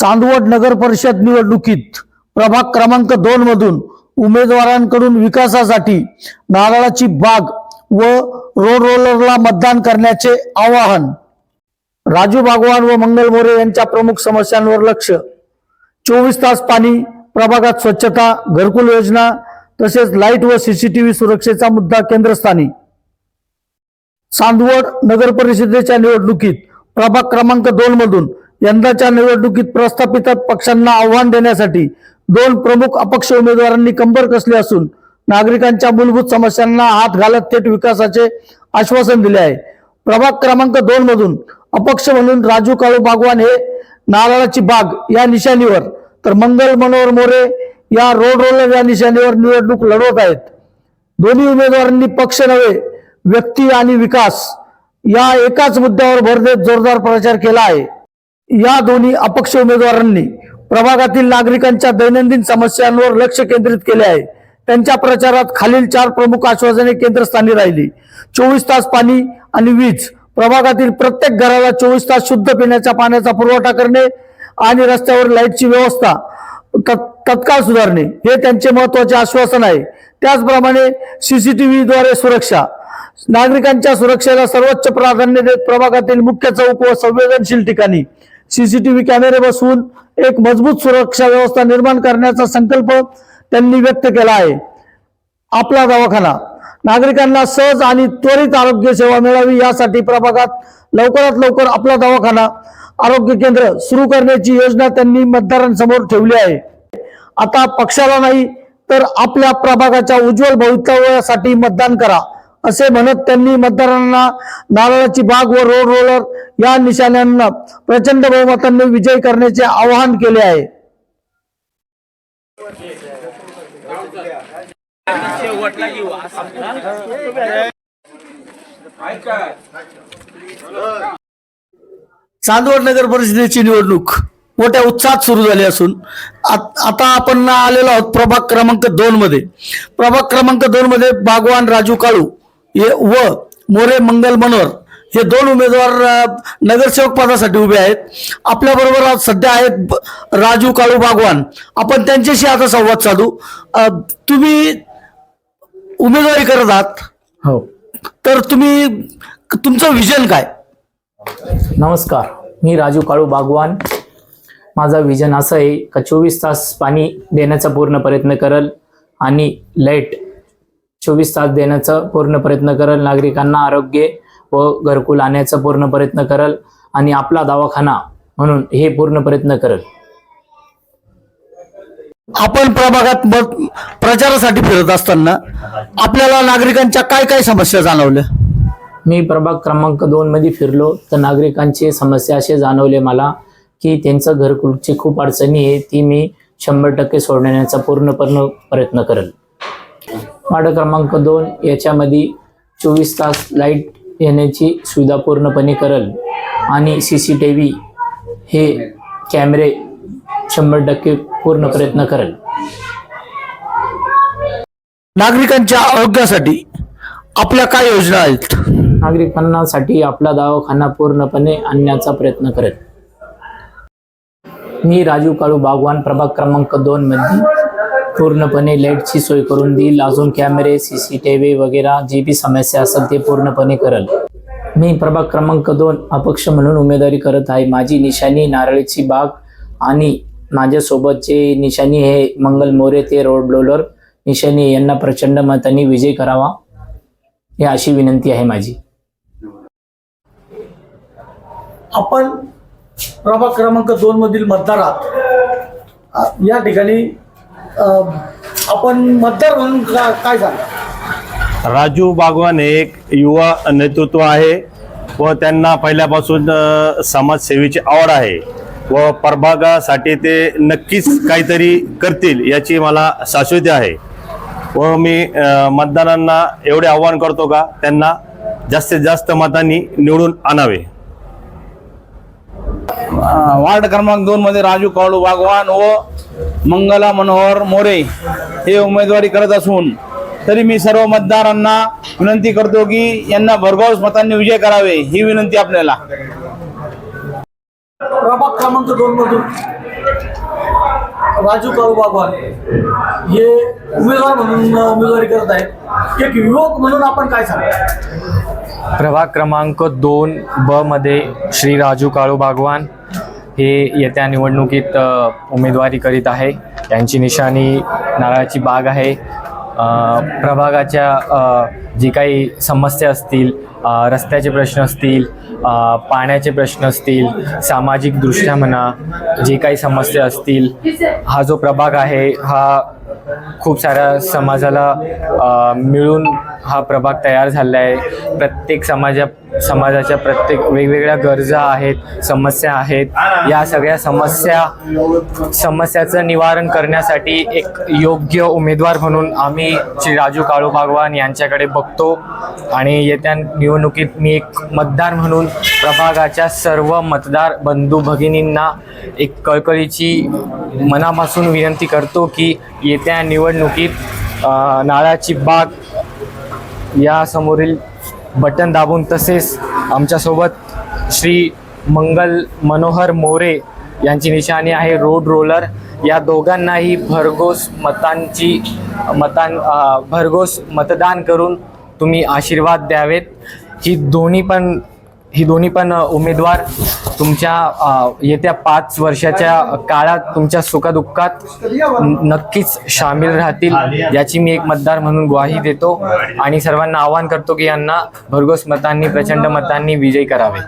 चांदवड नगर परिषद निवडणुकीत प्रभाग क्रमांक दोन मधून उमेदवारांकडून विकासासाठी नारळाची बाग व रोड रोलरला मतदान करण्याचे आवाहन. राजू भागवान व मंगल मोरे यांच्या प्रमुख समस्यांवर लक्ष. चोवीस तास पाणी प्रभागात स्वच्छता घरकुल योजना तसेच लाइट व सीसीटीव्ही सुरक्षेचा मुद्दा केंद्रस्थानी. चांदवड नगर परिषदेच्या निवडणुकीत प्रभाग क्रमांक दोन मधून यंदाच्या निवडणुकीत प्रस्थापित पक्षांना आव्हान देण्यासाठी दोन प्रमुख अपक्ष उमेदवारांनी कंबर कसली असून नागरिकांच्या मूलभूत समस्यांना हात घालत थेट विकासाचे आश्वासन दिले आहे. प्रभाग क्रमांक दोन मधून अपक्ष म्हणून राजू काळू बागवान हे नारळाची बाग या निशाणीवर तर मंगल मनोहर मोरे या रोड रोलर या निशाणीवर निवडणूक लढवत आहेत. दोन्ही उमेदवारांनी पक्ष नव्हे व्यक्ती आणि विकास या एकाच मुद्द्यावर भर देत जोरदार प्रचार केला आहे. या दोन्ही अपक्ष उमेदवारांनी प्रभागातील नागरिकांच्या दैनंदिन समस्यांवर लक्ष केंद्रित केले आहे. त्यांच्या प्रचारात खालील चार प्रमुख आश्वासने केंद्रस्थानी राहिली. चोवीस तास पाणी आणि वीज प्रभागातील प्रत्येक घराला चोवीस तास शुद्ध पिण्याच्या पाण्याचा पुरवठा करणे आणि रस्त्यावर लाईटची व्यवस्था तत्काळ सुधारणे हे त्यांचे महत्त्वाचे आश्वासन आहे. त्याचप्रमाणे सीसीटीव्ही द्वारे सुरक्षा नागरिकांच्या सुरक्षेला सर्वोच्च प्राधान्य देत प्रभागातील मुख्य चौक व संवेदनशील ठिकाणी सीसीटीव्ही कॅमेरे बसवून एक मजबूत सुरक्षा व्यवस्था निर्माण करण्याचा संकल्प त्यांनी व्यक्त केला आहे. आपला दवाखाना. नागरिकांना सहज आणि त्वरित आरोग्य सेवा मिळावी यासाठी प्रभागात लवकरात लवकर आपला दवाखाना आरोग्य केंद्र सुरू करण्याची योजना त्यांनी मतदारांसमोर ठेवली आहे. आता पक्षाला नाही तर आपल्या प्रभागाच्या उज्ज्वल भवितव्यासाठी मतदान करा. असे म्हणत त्यांनी मतदारांना नारळाची बाग व रोड रोलर या निशाण्यांना प्रचंड बहुमतांनी विजय करण्याचे आवाहन केले आहे. चांदवड नगर परिषदेची निवडणूक मोठ्या उत्साहात सुरू झाली असून आता आपण आलेलो आहोत प्रभाग क्रमांक दोन मध्ये. प्रभाग क्रमांक दोन मध्ये भागवान राजू काळू व मोरे मंगल मनोहर हे दोन उमेदवार नगरसेवक पदासाठी उभे आहेत. आपल्या बरोबर आज सध्या आहेत राजू काळू बागवान. आपण त्यांच्याशी आता संवाद साधू. तुम्ही उमेदवारी करत आहात. हो. तर तुम्ही तुमचं विजन काय? नमस्कार. मी राजू काळू बागवान. माझा विजन असं आहे का चोवीस तास पाणी देण्याचा पूर्ण प्रयत्न करल आणि लाइट चोवीस तास देण्याचा पूर्ण प्रयत्न करल. नागरिकांना आरोग्य व घरकुल आणण्याचा पूर्ण प्रयत्न करल आणि आपला दवाखाना म्हणून हे पूर्ण प्रयत्न करल. आपण प्रभागात मत प्रचारासाठी फिरत असताना आपल्याला नागरिकांच्या काय काय समस्या जाणवल्या? मी प्रभाग क्रमांक दोन मध्ये फिरलो. तर नागरिकांची समस्या असे जाणवले मला की त्यांचं घरकुलची खूप अडचणी आहे. ती मी शंभर टक्के सोडवण्याचा पूर्णपणे प्रयत्न करेल. वार्ड क्रमांक दोन याच्यामध्ये चोवीस तास लाइट येण्याची सुविधा पूर्णपणे करल. आणि सी सी टी व्ही हे कॅमेरे शंभर टक्के पूर्ण प्रयत्न करेल. नागरिकांच्या आरोग्यासाठी आपल्या काय योजना आहेत? नागरिकांसाठी आपला दवाखाना पूर्णपणे आणण्याचा प्रयत्न करेल. मी राजू काळू बागवान प्रभाग क्रमांक दोन मध्ये पूर्णपणे लाईटची सोय करून देईल. अजून कॅमेरे सी सी टी व्ही वगैरे जी बी समस्या असेल ते पूर्णपणे करेल. मी प्रभाग क्रमांक दोन अपक्ष म्हणून उमेदवारी करत आहे. माझी निशाणी नारळीची बाग आणि माझ्यासोबतचे निशाणी हे मंगल मोरे ते रोड रोलर निशाणी यांना प्रचंड मतांनी विजय करावा. ही अशी विनंती आहे माझी. आपण प्रभाग क्रमांक दोन मधील मतदारात या ठिकाणी आपण मतदार म्हणून काय झालं? राजू बागवान हे एक युवा नेतृत्व आहे व त्यांना पहिल्यापासून समाजसेवेची आवड आहे व प्रभागासाठी ते नक्कीच काहीतरी करतील याची मला शाश्वती आहे. व मी मतदारांना एवढे आव्हान करतो का त्यांना जास्तीत जास्त मतांनी निवडून आणावे. वार्ड क्रमांक दोन मध्ये राजू काळू बागवान व मंगला मनोहर मोरे हे उमेदवारी करत असून तरी मी सर्व मतदारांना विनंती करतो की यांना भरघोस मतांनी विजय करावे ही विनंती आपल्याला. प्रभाग क्रमांक दोन मधून राजू काळू बागवान हे उमेदवार म्हणून उमेदवारी करत आहेत. एक युवक म्हणून आपण काय सांगा? प्रभाग क्रमांक दोन ब मध्ये श्री राजू काळू बागवान हे येत्या निवडणुकीत उमेदवारी करीत आहे. त्यांची निशाणी नारळाची बाग आहे. प्रभागाच्या जी काही समस्या असतील रस्त्याचे प्रश्न असतील पाण्याचे प्रश्न असतील सामाजिकदृष्ट्या म्हणा जे काही समस्या असतील हा जो प्रभाग आहे हा खूप साऱ्या समाजाला मिळून हा प्रभाग तयार झाला आहे प्रत्येक समाजा समाजाच्या प्रत्येक वेगवेगळ्या गरजा आहेत समस्या आहेत. या सगळ्या समस्या समस्याचं निवारण करण्यासाठी एक योग्य उमेदवार म्हणून आम्ही श्री राजू काळू भागवान यांच्याकडे बघतो. आणि येत्या निवडणुकीत मी एक मतदार म्हणून प्रभागाच्या सर्व मतदार बंधू भगिनींना एक कळकळीची मनापासून विनंती करतो की येत्या निवडणुकीत नाळाची बाग या समोरील बटन दाबून तसेच आमच्यासोबत श्री मंगल मनोहर मोरे यांची निशाणी आहे रोड रोलर या दोघांनाही भरघोस मतांची मतां भरघोस मतदान करून तुम्ही आशीर्वाद द्यावेत. ही दोन्ही पण ही दोन्ही पण उमेदवार तुमच्या येत्या पाच वर्षाच्या काळात तुमच्या सुखदुःखात नक्कीच सामील राहतील याची मी एक मतदार म्हणून ग्वाही देतो. आणि सर्वांना आवाहन करतो की यांना भरघोस मतांनी प्रचंड मतांनी विजयी करावे.